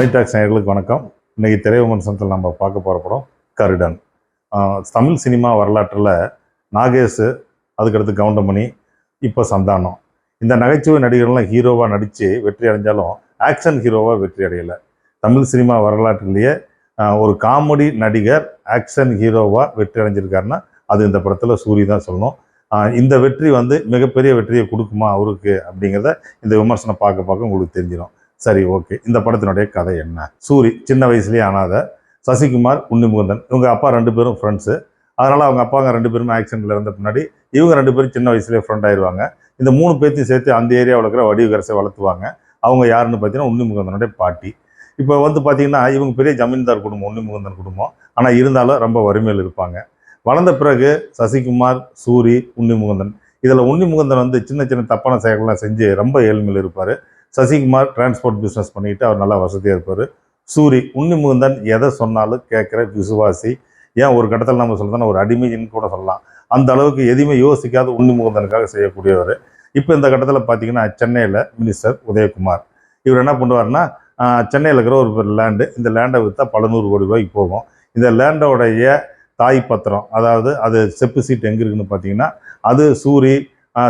மணிடாக்ஸ் நேயர்களுக்கு வணக்கம். இன்னைக்கு திரை விமர்சனத்தில் நம்ம பார்க்க போகிற படம் கருடன். தமிழ் சினிமா வரலாற்றில் நாகேஷ் அதுக்கடுத்து கவுண்டமணி இப்போ சந்தானம். இந்த நகைச்சுவை நடிகர்கள்லாம் ஹீரோவாக நடித்து வெற்றி அடைஞ்சாலும் ஆக்ஷன் ஹீரோவாக வெற்றி அடையலை. தமிழ் சினிமா வரலாற்றிலேயே ஒரு காமெடி நடிகர் ஆக்ஷன் ஹீரோவாக வெற்றி அடைஞ்சிருக்காருன்னா அது இந்த படத்தில் சூரி தான் சொல்லணும். இந்த வெற்றி வந்து மிகப்பெரிய வெற்றியை கொடுக்குமா அவருக்கு அப்படிங்கிறத இந்த விமர்சனம் பார்க்க பார்க்க உங்களுக்கு தெரிஞ்சிடும் சரி ஓகே. இந்த படத்தினுடைய கதை என்ன? சூரி சின்ன வயசுலேயே ஆனாத சசிகுமார் உன்னிமுகுந்தன். இவங்க அப்பா ரெண்டு பேரும் ஃப்ரெண்ட்ஸு அதனால் அவங்க அப்பாங்க ரெண்டு பேரும் ஆக்சிடென்ட்ல இருந்த பின்னாடி இவங்க ரெண்டு பேரும் சின்ன வயசுலேயே ஃப்ரெண்ட் ஆயிடுவாங்க இந்த மூணு பேர்த்தையும் சேர்த்து அந்த ஏரியாவில் இருக்கிற வடிவகரசை வளர்த்துவாங்க. அவங்க யாருன்னு பார்த்தீங்கன்னா உன்னிமுகுந்தனுடைய பாட்டி. இப்போ வந்து பார்த்தீங்கன்னா இவங்க பெரிய ஜமீன்தார் குடும்பம் உன்னிமுகுந்தன் குடும்பம். ஆனால் இருந்தாலும் ரொம்ப வறுமையில் இருப்பாங்க. வளர்ந்த பிறகு சசிகுமார் சூரி உன்னிமுகுந்தன். இதில் உன்னிமுகுந்தன் வந்து சின்ன சின்ன தப்பான செயல்கள்லாம் செஞ்சு ரொம்ப ஏழ்மையில் இருப்பார். சசிகுமார் டிரான்ஸ்போர்ட் பிஸ்னஸ் பண்ணிட்டு அவர் நல்லா வசதியாக இருப்பார். சூரி உன்னிமுகுந்தன் எதை சொன்னாலும் கேட்குற விசுவாசி. ஏன் ஒரு கட்டத்தில் நம்ம சொல்றதுன்னா ஒரு அடிமைன்னு கூட சொல்லலாம். அந்த அளவுக்கு எதுவுமே யோசிக்காத உன்னிமுகுந்தனுக்காக செய்யக்கூடியவர். இப்போ இந்த கட்டத்தில் பார்த்தீங்கன்னா சென்னையில் மினிஸ்டர் உதயகுமார். இவர் என்ன பண்ணுவார்னா சென்னையில் இருக்கிற ஒரு லேண்டு இந்த லேண்டை விற்றா பல நூறு கோடி ரூபாய்க்கு போகும். இந்த லேண்டோடைய தாய் பத்திரம் அதாவது அது செப்பு சீட் எங்கே இருக்குன்னு பார்த்தீங்கன்னா அது சூரி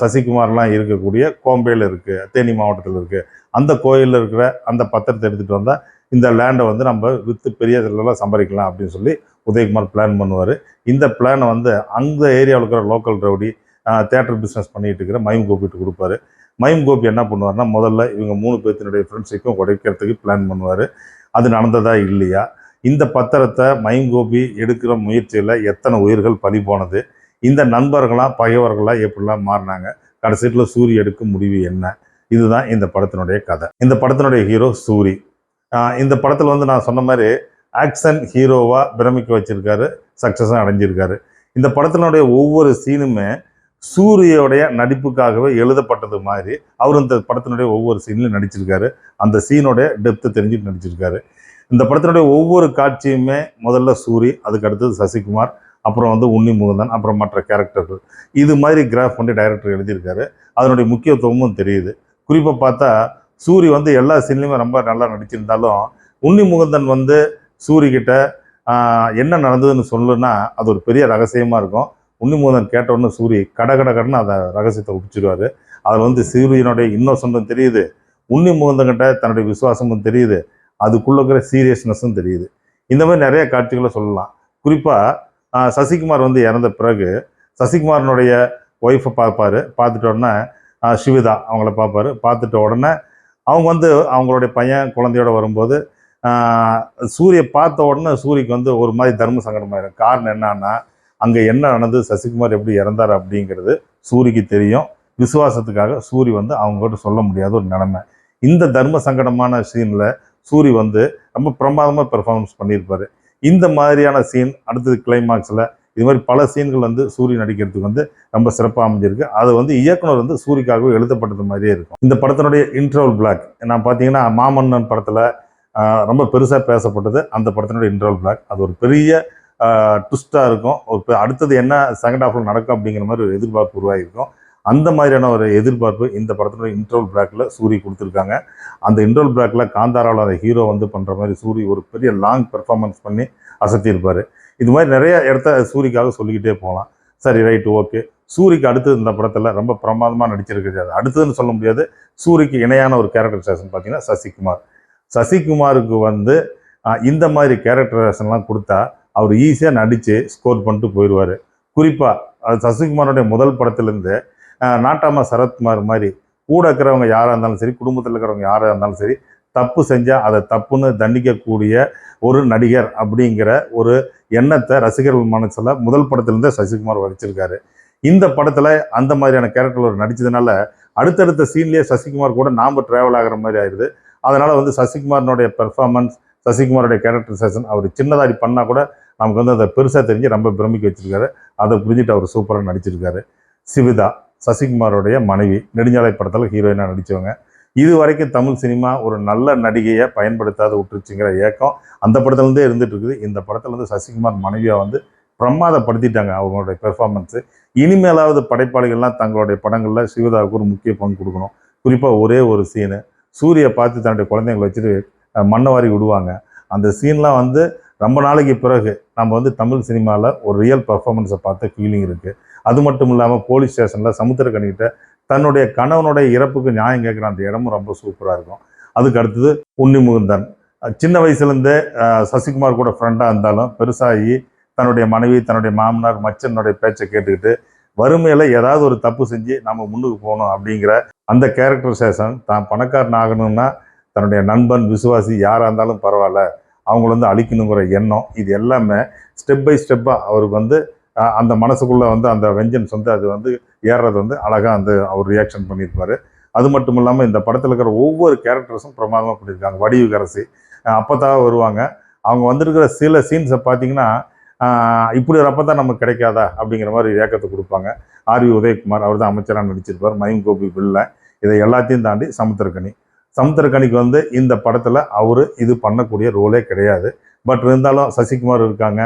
சசிகுமார்லாம் இருக்கக்கூடிய கோம்பையில் இருக்குது தேனி மாவட்டத்தில் இருக்குது அந்த கோயிலில் இருக்கிற அந்த பத்திரத்தை எடுத்துகிட்டு வந்தால் இந்த லேண்டை வந்து நம்ம விற்று பெரிய இதிலலாம் சம்பாதிக்கலாம் அப்படின்னு சொல்லி உதயகுமார் பிளான் பண்ணுவார். இந்த பிளானை வந்து அந்த ஏரியாவில் இருக்கிற லோக்கல் ரவுடி தேட்டர் பிஸ்னஸ் பண்ணிகிட்டு இருக்கிற மயம் கோபிட்டு கொடுப்பாரு. மயம் கோபி என்ன பண்ணுவார்னா முதல்ல இவங்க மூணு பேர்த்தினுடைய ஃப்ரெண்ட்ஷிப்பும் உடைக்கிறதுக்கு பிளான் பண்ணுவார். அது நடந்ததா இல்லையா? இந்த பத்திரத்தை மயம் கோபி எடுக்கிற முயற்சியில் எத்தனை உயிர்கள் பலி போனது? இந்த நண்பர்களாக பகைவர்களாக எப்படிலாம் மாறினாங்க? கடைசியில் சூரி எடுக்கும் முடிவு என்ன? இதுதான் இந்த படத்தினுடைய கதை. இந்த படத்தினுடைய ஹீரோ சூரி. இந்த படத்தில் வந்து நான் சொன்ன மாதிரி ஆக்ஷன் ஹீரோவாக பிரமிக்க வச்சுருக்காரு சக்ஸஸும் அடைஞ்சிருக்காரு. இந்த படத்தினுடைய ஒவ்வொரு சீனுமே சூரியோடைய நடிப்புக்காகவே எழுதப்பட்டது மாதிரி அவர் இந்த படத்தினுடைய ஒவ்வொரு சீன்லையும் நடிச்சிருக்காரு. அந்த சீனோடைய டெப்த்து தெரிஞ்சுட்டு நடிச்சிருக்காரு. இந்த படத்தினுடைய ஒவ்வொரு காட்சியுமே முதல்ல சூரி அதுக்கு அடுத்தது சசிகுமார் அப்புறம் வந்து உன்னி முகுந்தன் அப்புறம் மற்ற கேரக்டர்கள். இது மாதிரி கிராஃப் பண்ணி டைரக்டர் எழுதியிருக்காரு. அதனுடைய முக்கியத்துவமும் தெரியுது. குறிப்பாக பார்த்தா சூரி வந்து எல்லா சீன்லையுமே ரொம்ப நல்லா நடிச்சிருந்தாலும் உன்னி முகுந்தன் வந்து சூரி என்ன நடந்ததுன்னு சொல்லுன்னா அது ஒரு பெரிய ரகசியமாக இருக்கும். உன்னி முகுந்தன் கேட்டவுடனே சூரி கட கட கடன்னு அதை ரகசியத்தை ஒப்பிச்சிருவாரு. அதில் வந்து சூரியனுடைய இன்னோசன்ட்டும் தெரியுது. உன்னி முகுந்தன்கிட்ட தன்னுடைய விசுவாசமும் தெரியுது. அதுக்குள்ளே இருக்கிற சீரியஸ்னஸும் தெரியுது. இந்த மாதிரி நிறைய காட்சிகளை சொல்லலாம். குறிப்பாக சசிகுமார் வந்து இறந்த பிறகு சசிகுமாரனுடைய ஒய்ஃபை பார்ப்பாரு. பார்த்துட்ட உடனே சிவிதா அவங்கள பார்ப்பாரு. பார்த்துட்ட உடனே அவங்க வந்து அவங்களுடைய பையன் குழந்தையோட வரும்போது சூரிய பார்த்த உடனே சூரியக்கு வந்து ஒரு மாதிரி தர்ம சங்கடமாயிடும் காரணம் என்னன்னா அங்கே என்ன நடந்தது சசிகுமார் எப்படி இறந்தார் அப்படிங்கிறது சூரிக்கு தெரியும். விசுவாசத்துக்காக சூரி வந்து அவங்ககிட்ட சொல்ல முடியாத ஒரு நிலைமை. இந்த தர்ம சங்கடமான சீனில் சூரி வந்து ரொம்ப பிரமாதமாக பெர்ஃபார்மன்ஸ் பண்ணியிருப்பார். இந்த மாதிரியான சீன் அடுத்தது கிளைமாக்ஸில் இது மாதிரி பல சீன்கள் வந்து சூரிய நடிக்கிறதுக்கு வந்து ரொம்ப சிறப்பாக அமைஞ்சிருக்கு. அது வந்து இயக்குனர் வந்து சூரிக்காகவே எழுதப்பட்டது மாதிரியே இருக்கும். இந்த படத்தினுடைய இன்ட்ரோல் பிளாக் நான் பார்த்தீங்கன்னா மாமன்னன் படத்தில் ரொம்ப பெருசாக பேசப்பட்டது அந்த படத்தினுடைய இன்ட்ரோல் பிளாக் அது ஒரு பெரிய ட்விஸ்ட்டாக இருக்கும். ஒரு அடுத்தது என்ன செகண்ட் ஹாஃபில் நடக்கும் அப்படிங்கிற மாதிரி ஒரு எதிர்பார்ப்பு உருவாகிருக்கும் அந்த மாதிரியான ஒரு எதிர்பார்ப்பு இந்த படத்தினுடைய இன்ட்ரோல் பிளாக்ல சூரி கொடுத்துருக்காங்க. அந்த இன்ட்ரோல் பிளாக்ல காந்தாராவில் அந்த ஹீரோ வந்து பண்ணுற மாதிரி சூரி ஒரு பெரிய லாங் பெர்ஃபார்மன்ஸ் பண்ணி அசத்தியிருப்பார். இது மாதிரி நிறைய இடத்த சூரிக்காக சொல்லிக்கிட்டே போகலாம். சரி ரைட் ஓகே சூரிக்கு அடுத்தது இந்த படத்தில் ரொம்ப பிரமாதமாக நடிச்சிருக்கிறது அடுத்ததுன்னு சொல்ல முடியாது. சூரிக்கு இணையான ஒரு கேரக்டரைசேஷன் பார்த்தீங்கன்னா சசிகுமார். சசிகுமாருக்கு வந்து இந்த மாதிரி கேரக்டரைசேஷன்லாம் கொடுத்தா அவர் ஈஸியாக நடித்து ஸ்கோர் பண்ணிட்டு போயிடுவார் குறிப்பாக சசிகுமாரோடைய முதல் படத்துலேருந்து நாட்டாமா சரத்குமார் மாதிரி கூட இருக்கிறவங்க யாராக இருந்தாலும் சரி குடும்பத்தில் இருக்கிறவங்க யாராக இருந்தாலும் சரி தப்பு செஞ்சால் அதை தப்புன்னு தண்டிக்கக்கூடிய ஒரு நடிகர் அப்படிங்கிற ஒரு எண்ணத்தை ரசிகர்கள் மனசில் முதல் படத்துலேருந்தே சசிகுமார் வச்சிருக்காரு இந்த படத்தில் அந்த மாதிரியான கேரக்டர் ஒரு நடித்ததுனால அடுத்தடுத்த சீன்லேயே சசிகுமார் கூட நாம் ட்ராவல் ஆகிற மாதிரி ஆயிடுது. அதனால் வந்து சசிகுமாரனுடைய பெர்ஃபார்மன்ஸ் சசிகுமாரோடைய கேரக்டரைசேஷன் அவர் சின்னதாடி பண்ணால் கூட நமக்கு வந்து அதை பெருசாக தெரிஞ்சு ரொம்ப பிரமிக்க வச்சுருக்காரு. அதை புரிஞ்சுட்டு அவர் சூப்பராக நடிச்சிருக்காரு. சிவிதா சசிகுமாரோடைய மனைவி நெடுஞ்சாலை படத்தில் ஹீரோயினாக நடித்தவங்க இது வரைக்கும் தமிழ் சினிமா ஒரு நல்ல நடிகையை பயன்படுத்தாத விட்டுருச்சுங்கிற ஏக்கம் அந்த படத்துலேருந்தே இருந்துட்டு இருக்குது இந்த படத்துலேருந்து சசிகுமார் மனைவியாக வந்து பிரமாதப்படுத்திட்டாங்க அவங்களுடைய பெர்ஃபார்மன்ஸு இனிமேலாவது படைப்பாளிகள்லாம் தங்களுடைய படங்களில் சிவதாவுக்கு ஒரு முக்கிய பங்கு கொடுக்கணும். குறிப்பாக ஒரே ஒரு சீனு சூரிய பார்த்து தன்னுடைய குழந்தைங்களை வச்சுட்டு மண்ணை வாரி விடுவாங்க. அந்த சீன்லாம் வந்து ரொம்ப நாளைக்கு பிறகு நம்ம வந்து தமிழ் சினிமாவில் ஒரு ரியல் பர்ஃபார்மன்ஸை பார்த்த ஃபீலிங் இருக்குது அது மட்டும் இல்லாமல் போலீஸ் ஸ்டேஷனில் சமுத்திரக்கணிகிட்ட தன்னுடைய கணவனுடைய இறப்புக்கு நியாயம் கேட்குற அந்த இடமும் ரொம்ப சூப்பராக இருக்கும். அதுக்கு அடுத்தது உன்னி முகுந்தன். சின்ன வயசுலேருந்தே சசிகுமார் கூட ஃப்ரெண்டாக இருந்தாலும் பெருசாகி தன்னுடைய மனைவி தன்னுடைய மாமனார் மச்சனுடைய பேச்சை கேட்டுக்கிட்டு வறுமையில் ஏதாவது ஒரு தப்பு செஞ்சு நம்ம முன்னுக்கு போகணும் அப்படிங்கிற அந்த கேரக்டர் சேஷன் தான் பணக்காரன் ஆகணும்னா தன்னுடைய நண்பன் விசுவாசி யாராக இருந்தாலும் பரவாயில்ல. அவங்கள வந்து அழிக்கணுங்கிற எண்ணம் இது எல்லாமே ஸ்டெப் பை ஸ்டெப்பாக அவருக்கு வந்து அந்த மனசுக்குள்ளே வந்து அந்த வெஞ்சன்ஸ் வந்து அது வந்து ஏறுறது வந்து அழகாக வந்து அவர் ரியாக்ஷன் பண்ணியிருப்பாரு. அது மட்டும் இல்லாமல் இந்த படத்தில் இருக்கிற ஒவ்வொரு கேரக்டர்ஸும் பிரமாதமாக பண்ணியிருக்காங்க. வடிவுக்கரசி அப்பத்தாக வருவாங்க. அவங்க வந்திருக்கிற சில சீன்ஸை பார்த்தீங்கன்னா இப்படி ஒரு அப்பதான் நமக்கு கிடைக்காதா அப்படிங்கிற மாதிரி ஏக்கத்தை கொடுப்பாங்க. ஆர்வி உதயகுமார் அவர் தான் அமைச்சராக நடிச்சிருப்பார். மயம் கோபி பிள்ளை இதை எல்லாத்தையும் தாண்டி சமுத்திரக்கணி சமுத்திரக்கணிக்கு வந்து இந்த படத்தில் அவர் இது பண்ணக்கூடிய ரோலே கிடையாது. பட் இருந்தாலும் சசிகுமார் இருக்காங்க.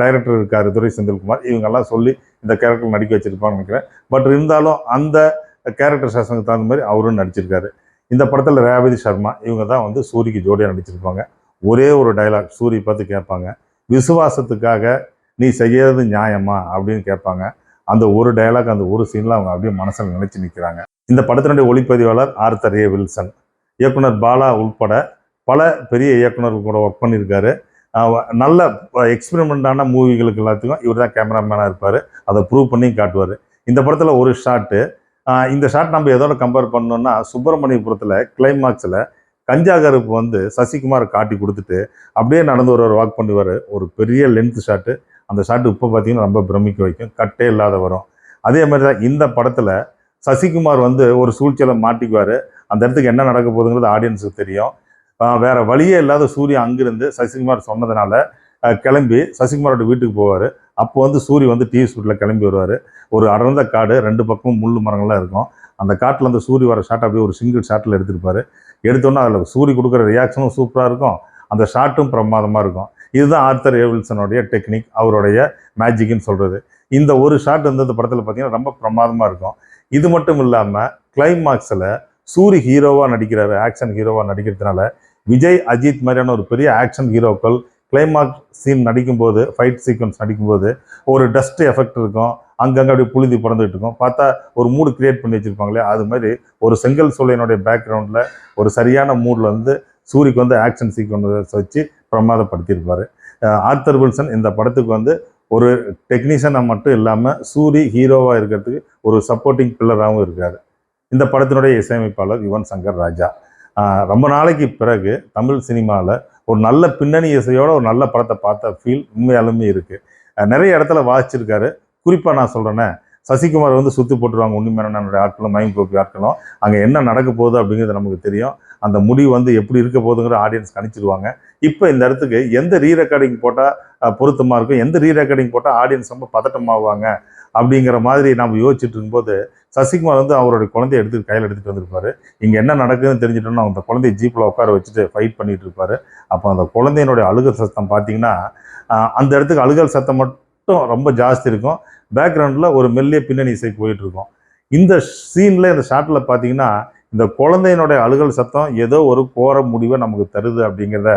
டைரக்டர் இருக்கார் துரை செந்தில்குமார். இவங்கெல்லாம் சொல்லி இந்த கேரக்டர் நடிக்க வச்சுருப்பான்னு நினைக்கிறேன். பட் இருந்தாலும் அந்த கேரக்டர் சேஷனுக்கு தகுந்த மாதிரி அவரும் நடிச்சிருக்காரு. இந்த படத்தில் ரேவதி சர்மா இவங்க தான் வந்து சூரிக்கு ஜோடியாக நடிச்சிருப்பாங்க. ஒரே ஒரு டைலாக் சூரி பார்த்து கேட்பாங்க. விசுவாசத்துக்காக நீ செய்யறது நியாயமா? அப்படின்னு கேட்பாங்க. அந்த ஒரு டயலாக் அந்த ஒரு சீனில் அவங்க அப்படியே மனசில் நினச்சி நிற்கிறாங்க இந்த படத்தினுடைய ஒளிப்பதிவாளர் ஆர்த்தர் ஏ வில்சன். இயக்குனர் பாலா உள்பட பல பெரிய இயக்குநர்கள் கூட ஒர்க் பண்ணியிருக்காரு. நல்ல எக்ஸ்பெரிமெண்டான மூவிகளுக்கு எல்லாத்துக்கும் இவர் தான் கேமராமேனாக இருப்பார். அதை ப்ரூவ் பண்ணி காட்டுவார். இந்த படத்தில் ஒரு ஷாட்டு இந்த ஷாட் நம்ம எதோட கம்பேர் பண்ணோம்னா சுப்பிரமணியபுரத்தில் கிளைமாக்ஸில் கஞ்சா கருப்பு வந்து சசிகுமார் காட்டி கொடுத்துட்டு அப்படியே நடந்து ஒரு வாக் பண்ணுவார். ஒரு பெரிய லென்த் ஷாட்டு அந்த ஷாட் இப்போ பார்த்தீங்கன்னா ரொம்ப பிரமிக்க வைக்கும். கட்டே இல்லாத வரும். அதே மாதிரி தான் இந்த படத்தில் சசிகுமார் வந்து ஒரு சூழ்ச்சியில் மாட்டிக்குவார். அந்த இடத்துக்கு என்ன நடக்க போகுதுங்கிறது ஆடியன்ஸுக்கு தெரியும். வேறு வேற வழியே இல்லாத சூரியன் அங்கிருந்து சசிகுமார் சொன்னதுனால கிளம்பி சசிகுமாரோட வீட்டுக்கு போவார். அப்போ வந்து சூரிய வந்து டிவி ஸ்பீட்டில் கிளம்பி வருவார். ஒரு அடர்ந்த காடு ரெண்டு பக்கமும் முள் மரங்கள்லாம் இருக்கும். அந்த காட்டில் அந்த சூரிய வர ஷாட் அப்படியே ஒரு சிங்கிள் ஷாட்டில் எடுத்துருப்பார். எடுத்தோன்னே அதில் சூரிய கொடுக்குற ரியாக்ஷனும் சூப்பராக இருக்கும். அந்த ஷாட்டும் பிரமாதமாக இருக்கும். இதுதான் ஆர்த்தர் ஏவில்சனுடைய டெக்னிக் அவருடைய மேஜிக்னு சொல்கிறது இந்த ஒரு ஷாட் வந்து இந்த படத்தில் பார்த்தீங்கன்னா ரொம்ப பிரமாதமாக இருக்கும். இது மட்டும் இல்லாமல் கிளைமாக்ஸில் சூரி ஹீரோவாக நடிக்கிறாரு ஆக்ஷன் ஹீரோவாக நடிக்கிறதுனால விஜய் அஜித் மாதிரியான ஒரு பெரிய ஆக்ஷன் ஹீரோக்கள் கிளைமாக்ஸ் சீன் நடிக்கும்போது ஃபைட் சீக்வன்ஸ் நடிக்கும்போது ஒரு டஸ்ட் எஃபெக்ட் இருக்கும். அங்கங்கே அப்படியே புழுதி பிறந்துகிட்டு இருக்கும். பார்த்தா ஒரு மூடு கிரியேட் பண்ணி வச்சுருப்பாங்களே அது மாதிரி ஒரு செங்கல் சூளையனுடைய பேக்ரவுண்டில் ஒரு சரியான மூடில் வந்து சூரிக்கு வந்து ஆக்ஷன் சீக்வன்ஸ் வச்சு பிரமாதப்படுத்தியிருப்பார். ஆர்த்தர் வில்சன் இந்த படத்துக்கு வந்து ஒரு டெக்னீஷியனாக மட்டும் இல்லாமல் சூரி ஹீரோவாக இருக்கிறதுக்கு ஒரு சப்போர்ட்டிங் பில்லராகவும் இருக்கார். இந்த படத்தினுடைய இசையமைப்பாளர் யுவன் சங்கர் ராஜா. ரொம்ப நாளைக்கு பிறகு தமிழ் சினிமாவில் ஒரு நல்ல பின்னணி இசையோட ஒரு நல்ல படத்தை பார்த்த ஃபீல் உண்மையாலுமே இருக்குது நிறைய இடத்துல வாசிச்சிருக்காரு. குறிப்பாக நான் சொல்கிறேன்னே சசிகுமார் வந்து சுற்றி போட்டுருவாங்க. உண்மையான ஆட்களும் மயங்கோப்பி ஆட்களும். அங்கே என்ன நடக்க போகுது அப்படிங்கிறது நமக்கு தெரியும். அந்த முடிவு வந்து எப்படி இருக்க போகுதுங்கிற ஆடியன்ஸ் கணிச்சிருவாங்க இப்போ இந்த இடத்துக்கு எந்த ரீ ரெக்கார்டிங் போட்டால் பொருத்தமாக இருக்கும்? எந்த ரீ ரெக்கார்டிங் போட்டால் ஆடியன்ஸ் ரொம்ப பதட்டமாகுவாங்க அப்படிங்கிற மாதிரி நம்ம யோசிச்சுட்டு இருக்கும்போது சசிகுமார் வந்து அவருடைய குழந்தைய எடுத்து கையில் எடுத்துகிட்டு வந்திருப்பாரு. இங்கே என்ன நடக்குதுன்னு தெரிஞ்சிட்டோம்னா அந்த குழந்தைய ஜீப்பில் உட்கார வச்சுட்டு ஃபைட் பண்ணிகிட்டு இருப்பாரு. அப்போ அந்த குழந்தையினுடைய அழுகல் சத்தம் பார்த்தீங்கன்னா அந்த இடத்துக்கு அழுகல் சத்தம் மட்டும் ரொம்ப ஜாஸ்தி இருக்கும். பேக்ரவுண்டில் ஒரு மெல்லிய பின்னணி இசை போயிட்டுருக்கும். இந்த சீனில் இந்த ஷாட்டில் பார்த்தீங்கன்னா இந்த குழந்தையினுடைய அழுகல் சத்தம் ஏதோ ஒரு கோர முடிவை நமக்கு தருது அப்படிங்கிறத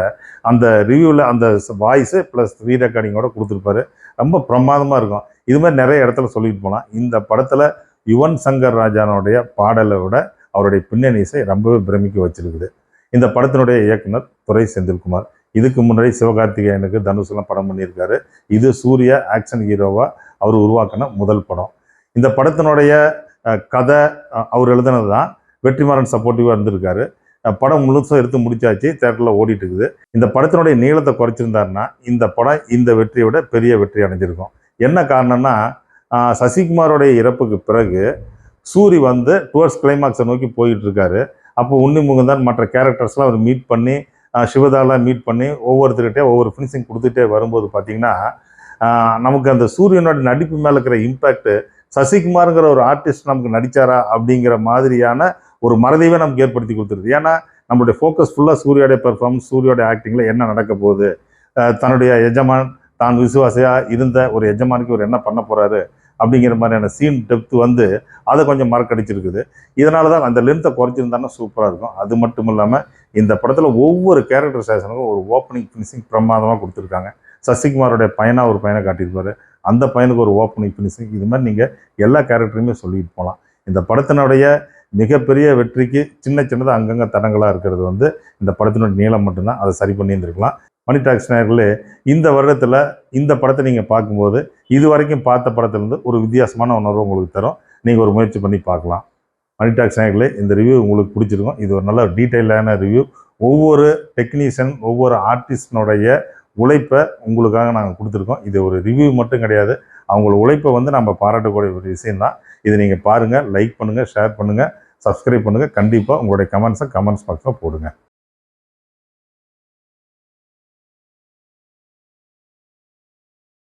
அந்த ரிவ்யூவில் அந்த வாய்ஸு ப்ளஸ் ரீ ரெக்கார்டிங்கோட கொடுத்துருப்பாரு. ரொம்ப பிரமாதமாக இருக்கும். இது மாதிரி நிறைய இடத்துல சொல்லிட்டு போகலாம் இந்த படத்தில் யுவன் சங்கர் ராஜானுடைய பாடலை விட அவருடைய பின்னணி இசை ரொம்பவே பிரமிக்க வச்சிருக்குது. இந்த படத்தினுடைய இயக்குனர் துரை செந்தில்குமார் இதுக்கு முன்னாடி சிவகார்த்திகேயனுக்கு தனுஷ்லாம் படம் பண்ணியிருக்காரு. இது சூர்யா ஆக்ஷன் ஹீரோவாக அவர் உருவாக்கின முதல் படம். இந்த படத்தினுடைய கதை அவர் எழுதுனது தான் வெற்றிமாறன் சப்போர்ட்டிவாக இருந்திருக்காரு. படம் முழுசும் எடுத்து முடிச்சாச்சு. தேட்டரில் ஓடிட்டு இருக்குது இந்த படத்தினுடைய நீளத்தை குறைச்சிருந்தாருன்னா இந்த படம் இந்த வெற்றியை விட பெரிய வெற்றி அடைஞ்சிருக்கும். என்ன காரணம்னா சசிகுமாரோடைய இறப்புக்கு பிறகு சூரி வந்து டுவர்ட்ஸ் கிளைமாக்ஸை நோக்கி போயிட்டு இருக்காரு அப்போ உன்னி முகுந்தன் மற்ற கேரக்டர்ஸ்லாம் அவர் மீட் பண்ணி சிவதாலாம் மீட் பண்ணி ஒவ்வொருத்தர்கிட்டே ஒவ்வொரு ஃபினிஷிங் கொடுத்துட்டே வரும்போது பார்த்தீங்கன்னா நமக்கு அந்த சூரியனோட நடிப்பு மேலே இருக்கிற இம்பேக்ட் சசிகுமாருங்கிற ஒரு ஆர்டிஸ்ட் நமக்கு நடித்தாரா அப்படிங்கிற மாதிரியான ஒரு மறதியவே நமக்கு ஏற்படுத்தி கொடுத்துருது. ஏன்னா நம்மளுடைய ஃபோக்கஸ் ஃபுல்லாக சூரியோடைய பெர்ஃபார்மன்ஸ் சூரியோடைய ஆக்டிங்கில் என்ன நடக்க போகுது? தன்னுடைய எஜமான் தான் விசுவாசியாக இருந்த ஒரு எஜமானுக்கு இவர் என்ன பண்ண போகிறாரு அப்படிங்கிற மாதிரியான சீன் டெப்த் வந்து அதை கொஞ்சம் மறக்கடிச்சிருக்குது இதனால தான் அந்த லென்த்தை குறைச்சிருந்தாங்கன்னா சூப்பராக இருக்கும். அது மட்டும் இல்லாமல் இந்த படத்தில் ஒவ்வொரு கேரக்டர் சேஷனுக்கும் ஒரு ஓப்பனிங் ஃபினிஷிங் பிரமாதமாக கொடுத்துருக்காங்க. சசிகுமாரோடைய பையனாக ஒரு பையனை காட்டியிருப்பாரு. அந்த பையனுக்கு ஒரு ஓப்பனிங் ஃபினிஷிங் இது மாதிரி நீங்கள் எல்லா கேரக்டருமே சொல்லிட்டு போகலாம் இந்த படத்தினுடைய மிகப்பெரிய வெற்றிக்கு சின்ன சின்னதாக அங்கங்கே தடங்களாக இருக்கிறது வந்து இந்த படத்தினுடைய நீளம் மட்டும்தான். அதை சரி பண்ணி இருந்திருக்கலாம் மணி டாக்ஸ் நேர்களே இந்த வருடத்தில் இந்த படத்தை நீங்கள் பார்க்கும்போது இது வரைக்கும் பார்த்த படத்துலேருந்து ஒரு வித்தியாசமான உணர்வு உங்களுக்கு தரும். நீங்கள் ஒரு முயற்சி பண்ணி பார்க்கலாம். மணி டாக்ஸ் நேர்களே இந்த ரிவ்யூ உங்களுக்கு பிடிச்சிருக்கும். இது ஒரு நல்ல டீட்டெயிலான ரிவ்யூ ஒவ்வொரு டெக்னீஷியன் ஒவ்வொரு ஆர்டிஸ்டினுடைய உழைப்பை உங்களுக்காக நாங்கள் கொடுத்துருக்கோம். இது ஒரு ரிவ்யூ மட்டும் கிடையாது. அவங்களோட உழைப்பை வந்து நம்ம பாராட்டக்கூடிய ஒரு விஷயம்தான். இதை நீங்கள் பாருங்கள் லைக் பண்ணுங்கள் ஷேர் பண்ணுங்கள் சப்ஸ்கிரைப் பண்ணுங்கள் கண்டிப்பாக உங்களுடைய கமெண்ட்ஸை கமெண்ட்ஸ் பாக்ஸில் போடுங்க.